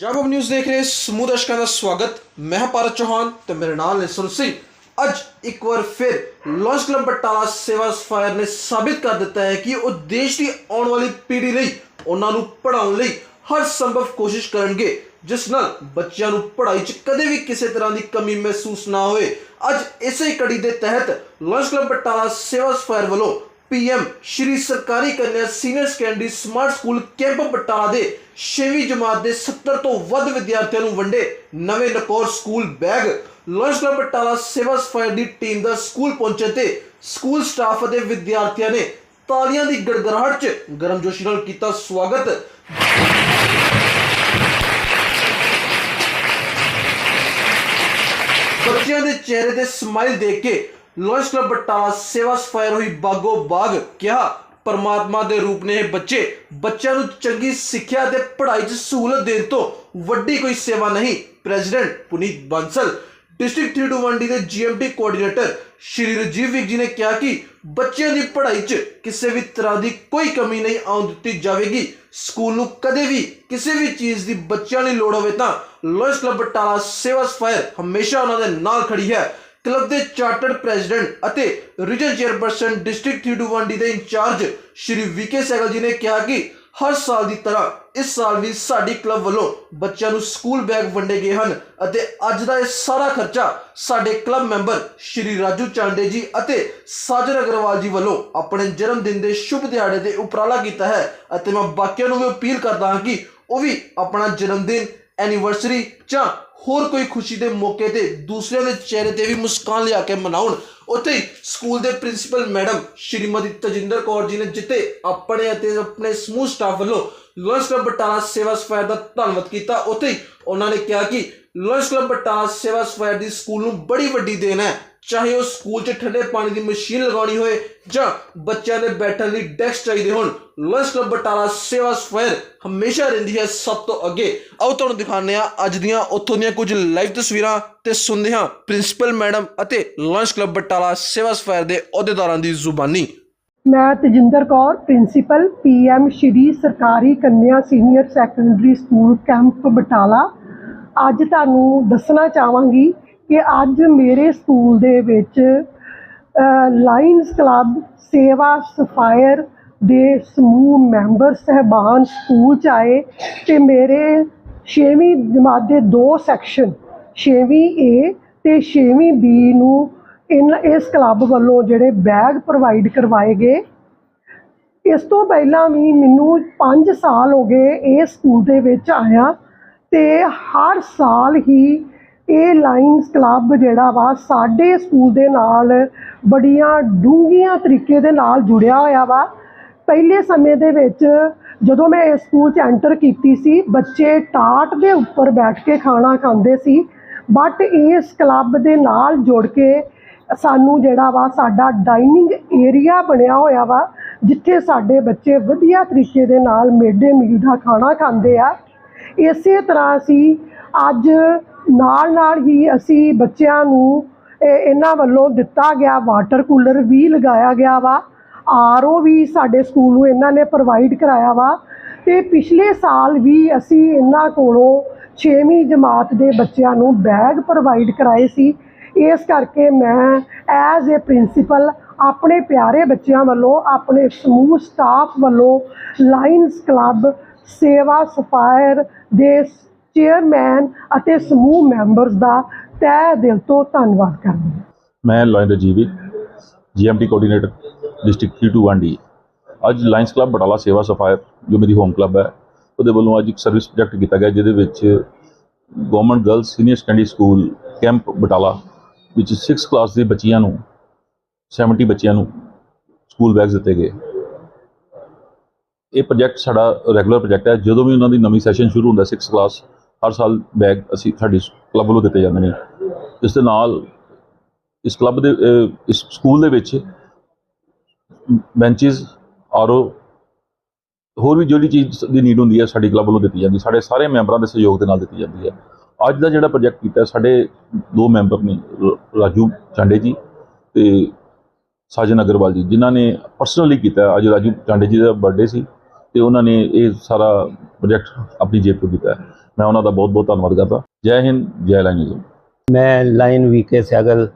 ਜਬ ਹਮ ਨਿਊਜ਼ ਦੇਖ ਰਹੇ ਸਮੂਹ ਦਰਸ਼ਕਾਂ ਦਾ ਸਵਾਗਤ। ਮੈਂ ਭਾਰਤ ਚੌਹਾਨ ਤੇ ਮੇਰੇ ਨਾਲ ਨੇ ਸੁਰ ਸਿੰਘ। ਅੱਜ ਇੱਕ ਵਾਰ ਫਿਰ ਲਾਂਚ ਕਲੱਬ ਬਟਾਲਾ ਸੇਵਾ ਸਫਾਇਰ ਨੇ ਸਾਬਿਤ ਕਰ ਦਿੱਤਾ ਹੈ ਕਿ ਉਹ ਦੇਸ਼ ਦੀ ਆਉਣ ਵਾਲੀ ਪੀੜ੍ਹੀ ਲਈ ਉਹਨਾਂ ਨੂੰ ਪੜ੍ਹਾਉਣ ਲਈ ਹਰ ਸੰਭਵ ਕੋਸ਼ਿਸ਼ ਕਰਨਗੇ, ਜਿਸ ਨਾਲ ਬੱਚਿਆਂ ਨੂੰ ਪੜ੍ਹਾਈ 'ਚ ਕਦੇ ਵੀ ਕਿਸੇ ਤਰ੍ਹਾਂ ਦੀ ਕਮੀ ਮਹਿਸੂਸ ਨਾ ਹੋਵੇ ਅੱਜ ਇਸੇ ਕੜੀ ਦੇ ਤਹਿਤ ਲਾਂਚ ਕਲੱਬ ਬਟਾਲਾ ਸੇਵਾ ਸਫਾਇਰ ਵੱਲੋਂ ਪੀਐਮ ਸ਼੍ਰੀ ਸਰਕਾਰੀ ਕੰਨਿਆ senior secondary smart school camp Batala ਦੇ 6ਵੀਂ ਜਮਾਤ ਦੇ 70 ਤੋਂ ਵੱਧ ਵਿਦਿਆਰਥੀਆਂ ਨੂੰ ਵੰਡੇ ਨਵੇਂ ਨਕੌਰ school bag. Lions club Batala Sewa Sapphire ਦੀ ਟੀਮ ਦਾ ਸਕੂਲ ਪਹੁੰਚੇ ਤੇ ਸਕੂਲ ਸਟਾਫ ਅਤੇ ਵਿਦਿਆਰਥੀਆਂ ਨੇ ਤਾਲੀਆਂ ਦੀ ਗੜਗੜਾਹਟ 'ਚ ਗਰਮਜੋਸ਼ੀ ਨਾਲ ਕੀਤਾ ਸਵਾਗਤ। ਬੱਚਿਆਂ ਦੇ ਚਿਹਰੇ ਤੇ ਸਮਾਈਲ ਦੇਖ ਕੇ ਲਾਂਚ ਕਲੱਬ ਬਟਾਲਾ ਸੇਵਾ ਸਫਾਇਰ ਹੋਈ ਬਾਗੋ ਬਾਗ ਕਿਹਾ, ਪਰਮਾਤਮਾ ਦੇ ਰੂਪ ਨੇ ਇਹ ਬੱਚੇ ਬੱਚਿਆਂ ਨੂੰ ਚੰਗੀ ਸਿੱਖਿਆ ਤੇ ਪੜ੍ਹਾਈ 'ਚ ਸਹੂਲਤ ਦੇਣ ਤੋਂ ਵੱਡੀ ਕੋਈ ਸੇਵਾ ਨਹੀਂ। ਪ੍ਰੈਜ਼ੀਡੈਂਟ ਪੁਨੀਤ ਬਾਂਸਲ, ਡਿਸਟ੍ਰਿਕਟ 321 ਦੇ ਜੀਐਮਟੀ ਕੋਆਰਡੀਨੇਟਰ ਸ਼੍ਰੀ ਰਜੀਵ ਵਿਕ ਜੀ ਨੇ ਕਿਹਾ ਕਿ ਬੱਚਿਆਂ ਦੀ ਪੜ੍ਹਾਈ 'ਚ ਕਿਸੇ ਵੀ ਤਰ੍ਹਾਂ ਦੀ ਕੋਈ ਕਮੀ ਨਹੀਂ ਆਉਣ ਦਿੱਤੀ ਜਾਵੇਗੀ। ਸਕੂਲ ਨੂੰ ਕਦੇ ਵੀ ਕਿਸੇ ਵੀ ਚੀਜ਼ ਦੀ ਬੱਚਿਆਂ ਲਈ ਲੋੜ ਹੋਵੇ ਤਾਂ ਲਾਇਸ ਕਲੱਬ ਬਟਾਲਾ ਸੇਵਾ ਸਫਾਇਰ ਹਮੇਸ਼ਾ ਉਹਨਾਂ ਦੇ ਨਾਲ ਖੜੀ ਹੈ। ਕਲੱਬ ਦੇ ਚਾਰਟਰਡ ਪ੍ਰੈਜ਼ੀਡੈਂਟ ਅਤੇ ਰੀਜਨ ਚੇਅਰਪਰਸਨ ਡਿਸਟ੍ਰਿਕਟ 321 ਦੇ ਇੰਚਾਰਜ ਸ਼੍ਰੀ ਵਿਕੇ ਸਹਿਗਲ ਜੀ ਨੇ ਕਿਹਾ ਕਿ ਹਰ ਸਾਲ ਦੀ ਤਰ੍ਹਾਂ ਇਸ ਸਾਲ ਵੀ ਸਾਡੀ ਕਲੱਬ ਵੱਲੋਂ ਬੱਚਿਆਂ ਨੂੰ ਸਕੂਲ ਬੈਗ ਵੰਡੇ ਗਏ ਹਨ ਅਤੇ ਅੱਜ ਦਾ ਇਹ ਸਾਰਾ ਖਰਚਾ ਸਾਡੇ ਕਲੱਬ ਮੈਂਬਰ ਸ਼੍ਰੀ ਰਾਜੂ ਚਾਂਡੇ ਜੀ ਅਤੇ ਸਾਜਰ ਅਗਰਵਾਲ ਜੀ ਵੱਲੋਂ ਆਪਣੇ ਜਨਮ ਦਿਨ ਦੇ ਸ਼ੁਭ ਦਿਹਾੜੇ ਤੇ ਉਪਰਾਲਾ ਕੀਤਾ ਹੈ ਅਤੇ ਮੈਂ ਬਾਕੀਆਂ ਨੂੰ ਵੀ ਅਪੀਲ ਕਰਦਾ ਹਾਂ ਕਿ ਉਹ ਵੀ ਆਪਣਾ ਜਨਮ ਦਿਨ ਐਨੀਵਰਸਰੀ ਜਾਂ ਹੋਰ ਕੋਈ ਖੁਸ਼ੀ ਦੇ ਮੌਕੇ ਤੇ ਦੂਸਰਿਆਂ ਦੇ ਚਿਹਰੇ ਤੇ ਵੀ ਮੁਸਕਾਨ ਲਿਆ ਕੇ ਮਨਾਉਣ। ਉੱਥੇ ਹੀ ਸਕੂਲ ਦੇ ਪ੍ਰਿੰਸੀਪਲ ਮੈਡਮ ਸ਼੍ਰੀਮਤੀ ਤਜਿੰਦਰ ਕੌਰ ਜੀ ਨੇ ਜਿੱਤੇ ਆਪਣੇ ਅਤੇ ਆਪਣੇ ਸਮੂਹ ਸਟਾਫ ਵੱਲੋਂ ਲਾਇੰਸ ਕਲੱਬ ਬਟਾਲਾ ਸੇਵਾ ਸਫਾਇਰ ਦਾ ਧੰਨਵਾਦ ਕੀਤਾ, ਉੱਥੇ ਹੀ ਉਹਨਾਂ ਨੇ ਕਿਹਾ ਕਿ ਲਾਇੰਸ ਕਲੱਬ ਬਟਾਲਾ ਸੇਵਾ ਸਫਾਇਰ ਦੀ ਸਕੂਲ ਨੂੰ ਬੜੀ ਵੱਡੀ ਦੇਣ ਹੈ। ਚਾਹੇ ਉਹ ਸਕੂਲ 'ਚ ਠੰਡੇ ਪਾਣੀ ਦੀ ਮਸ਼ੀਨ ਲਗਾਉਣੀ ਹੋਏ ਜਾਂ ਬੱਚਿਆਂ ਦੇ ਬੈਠਣ ਲਈ ਡੈਸਕ ਚਾਹੀਦੇ ਹੋਣ ਲਾਇੰਸ ਕਲੱਬ ਬਟਾਲਾ ਸੇਵਾ ਸਫਾਇਰ ਹਮੇਸ਼ਾ ਰਹਿੰਦੀ ਹੈ ਸਭ ਤੋਂ ਅੱਗੇ। ਆਓ ਤੁਹਾਨੂੰ ਦਿਖਾਉਂਦੇ ਹਾਂ ਅੱਜ ਦੀਆਂ ਉੱਥੋਂ ਦੀਆਂ ਕੁਝ ਲਾਈਵ ਤਸਵੀਰਾਂ ਤੇ ਸੁਣਦੇ ਹਾਂ ਪ੍ਰਿੰਸੀਪਲ ਮੈਡਮ ਅਤੇ Lions club Batala Sewa Sapphire ਦੇ ਅਹੁਦੇਦਾਰਾਂ ਦੀ ਜ਼ੁਬਾਨੀ। ਮੈਂ ਤਜਿੰਦਰ ਕੌਰ, ਪ੍ਰਿੰਸੀਪਲ ਪੀਐਮ ਸ਼੍ਰੀ ਸਰਕਾਰੀ ਕੰਨਿਆ senior secondary school camp Batala. ਅੱਜ ਤੁਹਾਨੂੰ ਦੱਸਣਾ ਚਾਹਾਂਗੀ ਕਿ ਅੱਜ ਮੇਰੇ ਸਕੂਲ ਦੇ ਵਿੱਚ ਲਾਇਨਸ ਕਲੱਬ ਸੇਵਾ ਸਫਾਇਰ ਦੇ ਸਮੂਹ ਮੈਂਬਰ ਸਹਿਬਾਨ ਸਕੂਲ ਚ ਆਏ ਤੇ ਮੇਰੇ 6ਵੀਂ ਜਮਾਤ ਦੇ ਦੋ ਸੈਕਸ਼ਨ 6ਵੀਂ ਏ ਤੇ 6ਵੀਂ ਬੀ ਨੂੰ ਇਨ, ਇਸ ਕਲੱਬ ਵੱਲੋਂ ਜਿਹੜੇ ਬੈਗ ਪ੍ਰੋਵਾਈਡ ਕਰਵਾਏ ਗਏ। ਇਸ ਤੋਂ ਪਹਿਲਾਂ ਵੀ ਮੈਨੂੰ 5 ਸਾਲ ਹੋ ਗਏ ਇਸ ਸਕੂਲ ਦੇ ਵਿੱਚ ਆਇਆ ਤੇ ਹਰ ਸਾਲ ਹੀ ਇਹ ਲਾਈਨਸ ਕਲੱਬ ਜਿਹੜਾ ਵਾ ਸਾਡੇ ਸਕੂਲ ਦੇ ਨਾਲ ਬੜੀਆਂ ਡੂੰਘੀਆਂ ਤਰੀਕੇ ਦੇ ਨਾਲ ਜੁੜਿਆ ਹੋਇਆ ਵਾ। ਪਹਿਲੇ ਸਮੇਂ ਦੇ ਵਿੱਚ ਜਦੋਂ ਮੈਂ ਇਸ ਸਕੂਲ 'ਚ ਐਂਟਰ ਕੀਤੀ ਸੀ, ਬੱਚੇ ਟਾਟ ਦੇ ਉੱਪਰ ਬੈਠ ਕੇ ਖਾਣਾ ਖਾਂਦੇ ਸੀ। ਬਟ ਇਸ ਕਲੱਬ ਦੇ ਨਾਲ ਜੁੜ ਕੇ ਸਾਨੂੰ ਜਿਹੜਾ ਵਾ ਸਾਡਾ ਡਾਈਨਿੰਗ ਏਰੀਆ ਬਣਿਆ ਹੋਇਆ ਵਾ, ਜਿੱਥੇ ਸਾਡੇ ਬੱਚੇ ਵਧੀਆ ਤਰੀਕੇ ਦੇ ਨਾਲ ਮਿਡ-ਡੇ ਮੀਲ ਦਾ ਖਾਣਾ ਖਾਂਦੇ ਆ। ਇਸੇ ਤਰ੍ਹਾਂ ਅਸੀਂ ਅੱਜ ਨਾਲ ਨਾਲ ਹੀ ਅਸੀਂ ਬੱਚਿਆਂ ਨੂੰ ਇਹਨਾਂ ਵੱਲੋਂ ਦਿੱਤਾ ਗਿਆ ਵਾਟਰ ਕੂਲਰ ਵੀ ਲਗਾਇਆ ਗਿਆ ਵਾ। ਆਰਓ ਵੀ ਸਾਡੇ ਸਕੂਲ ਨੂੰ ਇਹਨਾਂ ਨੇ ਪ੍ਰੋਵਾਈਡ ਕਰਾਇਆ ਵਾ ਤੇ ਪਿਛਲੇ ਸਾਲ ਵੀ ਅਸੀਂ ਇਹਨਾਂ ਕੋਲੋਂ 6ਵੀਂ ਜਮਾਤ ਦੇ ਬੱਚਿਆਂ ਨੂੰ ਬੈਗ ਪ੍ਰੋਵਾਈਡ ਕਰਾਏ ਸੀ। ਇਸ ਕਰਕੇ ਮੈਂ ਐਜ਼ ਅ ਪ੍ਰਿੰਸੀਪਲ ਆਪਣੇ ਪਿਆਰੇ ਬੱਚਿਆਂ ਵੱਲੋਂ, ਆਪਣੇ ਸਮੂਹ ਸਟਾਫ ਵੱਲੋਂ ਲਾਇਨਸ ਕਲੱਬ ਸੇਵਾ ਸਫਾਇਰ ਦੇ ਚੇਅਰਮੈਨ ਅਤੇ ਸਮੂਹ ਮੈਂਬਰਸ ਦਾ ਤਹਿ ਦਿਲ ਤੋਂ ਧੰਨਵਾਦ ਕਰਦੀ ਹਾਂ। ਮੈਂ Lion Rajivi GMT coordinator district 321D ਅੱਜ ਲਾਇਨਸ ਕਲੱਬ ਬਟਾਲਾ ਸੇਵਾ ਸਫਾਇਰ ਜੋ ਮੇਰੀ ਹੋਮ ਕਲੱਬ ਹੈ, ਉਹਦੇ ਵੱਲੋਂ ਅੱਜ ਇੱਕ ਸਰਵਿਸ ਪ੍ਰੋਜੈਕਟ ਕੀਤਾ ਗਿਆ, ਜਿਹਦੇ ਵਿੱਚ government girls senior secondary school camp Batala, ਵਿੱਚ 6th ਕਲਾਸ ਦੇ ਬੱਚਿਆਂ ਨੂੰ 70 ਬੱਚਿਆਂ ਨੂੰ ਸਕੂਲ ਬੈਗਸ ਦਿੱਤੇ ਗਏ। ਇਹ ਪ੍ਰੋਜੈਕਟ ਸਾਡਾ ਰੈਗੂਲਰ ਪ੍ਰੋਜੈਕਟ ਹੈ। ਜਦੋਂ ਵੀ ਉਹਨਾਂ ਦੀ ਨਵੀਂ ਸੈਸ਼ਨ ਸ਼ੁਰੂ ਹੁੰਦਾ 6th ਕਲਾਸ ਹਰ ਸਾਲ ਬੈਗ ਅਸੀਂ ਸਾਡੀ ਕਲੱਬ ਵੱਲੋਂ ਦਿੱਤੇ ਜਾਂਦੇ ਨੇ। ਇਸ ਦੇ ਨਾਲ ਇਸ ਕਲੱਬ ਦੇ ਇਸ ਸਕੂਲ ਦੇ ਵਿੱਚ ਬੈਂਚਸ ਆਰਓ ਹੋਰ ਵੀ ਜਿਹੜੀ ਚੀਜ਼ ਦੀ ਨੀਡ ਹੁੰਦੀ ਹੈ ਸਾਡੀ ਕਲੱਬ ਵੱਲੋਂ ਦਿੱਤੀ ਜਾਂਦੀ, ਸਾਡੇ ਸਾਰੇ ਮੈਂਬਰਾਂ ਦੇ ਸਹਿਯੋਗ ਦੇ ਨਾਲ ਦਿੱਤੀ ਜਾਂਦੀ ਹੈ। ਅੱਜ ਦਾ ਜਿਹੜਾ ਪ੍ਰੋਜੈਕਟ ਕੀਤਾ ਸਾਡੇ ਦੋ ਮੈਂਬਰ ਨੇ, ਰ- ਰਾਜੂ ਚਾਂਡੇ ਜੀ ਤੇ ਸਾਜਨ ਅਗਰਵਾਲ ਜੀ, ਜਿਨ੍ਹਾਂ ਨੇ ਪਰਸਨਲੀ ਕੀਤਾ ਅੱਜ ਰਾਜੂ ਚਾਂਡੇ ਜੀ ਦਾ ਬਰਥਡੇ ਸੀ ਤੇ ਉਹਨਾਂ ਨੇ ਇਹ ਸਾਰਾ ਪ੍ਰੋਜੈਕਟ ਆਪਣੀ ਜੇਬ ਤੋਂ ਕੀਤਾ ਮੈਂ ਉਹਨਾਂ ਦਾ ਬਹੁਤ ਬਹੁਤ ਧੰਨਵਾਦ ਕਰਦਾ। ਜੈ ਹਿੰਦ, ਜੈ ਲਾਇਨਿਜ਼ਮ ਮੈਂ lion V K Sehgal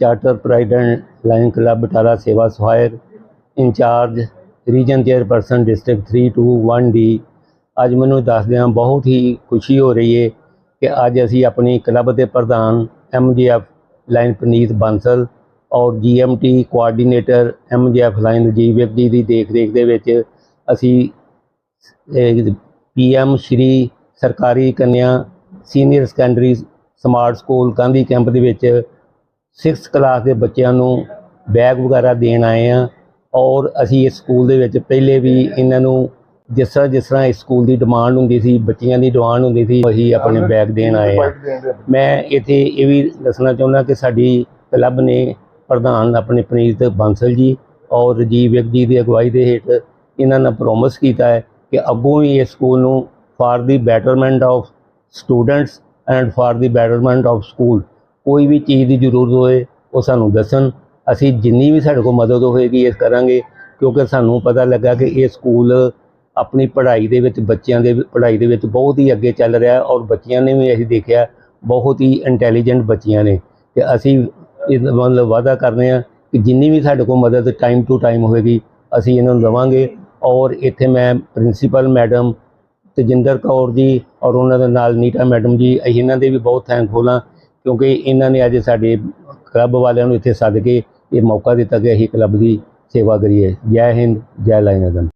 charter president lions club, Batala Seva sapphire incharge, region chairperson, district 321 D. ਅੱਜ ਮੈਨੂੰ ਦੱਸਦਿਆਂ ਬਹੁਤ ਹੀ ਖੁਸ਼ੀ ਹੋ ਰਹੀ ਹੈ ਕਿ ਅੱਜ ਅਸੀਂ ਆਪਣੀ ਕਲੱਬ ਦੇ ਪ੍ਰਧਾਨ ਐਮਜੀਐਫ ਲਾਈਨ ਪਨੀਤ ਬਾਂਸਲ ਔਰ GMT coordinator MGF lion Rajiv Virk ji ਦੀ ਦੇਖ ਰੇਖ ਦੇ ਵਿੱਚ ਅਸੀਂ ਪੀਐਮ ਸ਼੍ਰੀ ਸਰਕਾਰੀ ਕੰਨਿਆ senior secondary smart school Gandhi camp ਦੇ ਵਿੱਚ 6th ਕਲਾਸ ਦੇ ਬੱਚਿਆਂ ਨੂੰ ਬੈਗ ਵਗੈਰਾ ਦੇਣ ਆਏ ਆ ਔਰ ਅਸੀਂ ਇਸ ਸਕੂਲ ਦੇ ਵਿੱਚ ਪਹਿਲੇ ਵੀ ਇਹਨਾਂ ਨੂੰ ਜਿਸ ਤਰ੍ਹਾਂ ਜਿਸ ਤਰ੍ਹਾਂ ਇਸ ਸਕੂਲ ਦੀ ਡਿਮਾਂਡ ਹੁੰਦੀ ਸੀ ਬੱਚਿਆਂ ਦੀ ਡਿਮਾਂਡ ਹੁੰਦੀ ਸੀ ਅਸੀਂ ਆਪਣੇ ਬੈਗ ਦੇਣ ਆਏ ਆ ਮੈਂ ਇੱਥੇ ਇਹ ਵੀ ਦੱਸਣਾ ਚਾਹੁੰਦਾ ਕਿ ਸਾਡੀ ਕਲੱਬ ਨੇ ਪ੍ਰਧਾਨ ਆਪਣੇ ਪ੍ਰੀਤ ਬਾਂਸਲ ਜੀ ਔਰ ਰਜੀਵ ਵਿਕ ਜੀ ਦੀ ਅਗਵਾਈ ਦੇ ਹੇਠ ਇਹਨਾਂ ਨੇ ਪ੍ਰੋਮਿਸ ਕੀਤਾ ਹੈ ਕਿ ਅੱਗੋਂ ਵੀ ਇਸ ਸਕੂਲ ਨੂੰ for the betterment of students and for the betterment of school ਕੋਈ ਵੀ ਚੀਜ਼ ਦੀ ਜ਼ਰੂਰਤ ਹੋਏ, ਉਹ ਸਾਨੂੰ ਦੱਸਣ। ਅਸੀਂ ਜਿੰਨੀ ਵੀ ਸਾਡੇ ਕੋਲ ਮਦਦ ਹੋਏਗੀ, ਇਹ ਕਰਾਂਗੇ। ਕਿਉਂਕਿ ਸਾਨੂੰ ਪਤਾ ਲੱਗਾ ਕਿ ਇਹ ਸਕੂਲ ਆਪਣੀ ਪੜ੍ਹਾਈ ਦੇ ਵਿੱਚ, ਬੱਚਿਆਂ ਦੇ ਪੜ੍ਹਾਈ ਦੇ ਵਿੱਚ ਬਹੁਤ ਹੀ ਅੱਗੇ ਚੱਲ ਰਿਹਾ ਔਰ ਬੱਚਿਆਂ ਨੇ ਵੀ ਅਸੀਂ ਦੇਖਿਆ, ਬਹੁਤ ਹੀ ਇੰਟੈਲੀਜੈਂਟ ਬੱਚੀਆਂ ਨੇ। ਤੇ ਅਸੀਂ ਇਹ ਮਤਲਬ ਵਾਅਦਾ ਕਰਦੇ ਹਾਂ ਕਿ ਜਿੰਨੀ ਵੀ ਸਾਡੇ ਕੋਲ ਮਦਦ ਟਾਈਮ ਟੂ ਟਾਈਮ ਹੋਏਗੀ, ਅਸੀਂ ਇਹਨਾਂ ਨੂੰ ਦੇਵਾਂਗੇ। ਔਰ ਇੱਥੇ ਮੈਂ ਪ੍ਰਿੰਸੀਪਲ ਮੈਡਮ ਤੇਜਿੰਦਰ ਕੌਰ ਜੀ ਔਰ ਉਹਨਾਂ ਦੇ ਨਾਲ ਨੀਟਾ ਮੈਡਮ ਜੀ, ਅਸੀਂ ਇਹਨਾਂ ਦੇ ਵੀ ਬਹੁਤ ਥੈਂਕਫੁਲ ਹਾਂ ਕਿਉਂਕਿ ਇਹਨਾਂ ਨੇ ਅੱਜ ਸਾਡੇ ਕਲੱਬ ਵਾਲਿਆਂ ਨੂੰ ਇੱਥੇ ਸੱਦ ਕੇ ਇਹ ਮੌਕਾ ਦਿੱਤਾ ਕਿ ਅਸੀਂ ਕਲੱਬ ਦੀ ਸੇਵਾ ਕਰੀਏ। ਜੈ ਹਿੰਦ, ਜੈ ਲਾਇਨਜ਼ਮ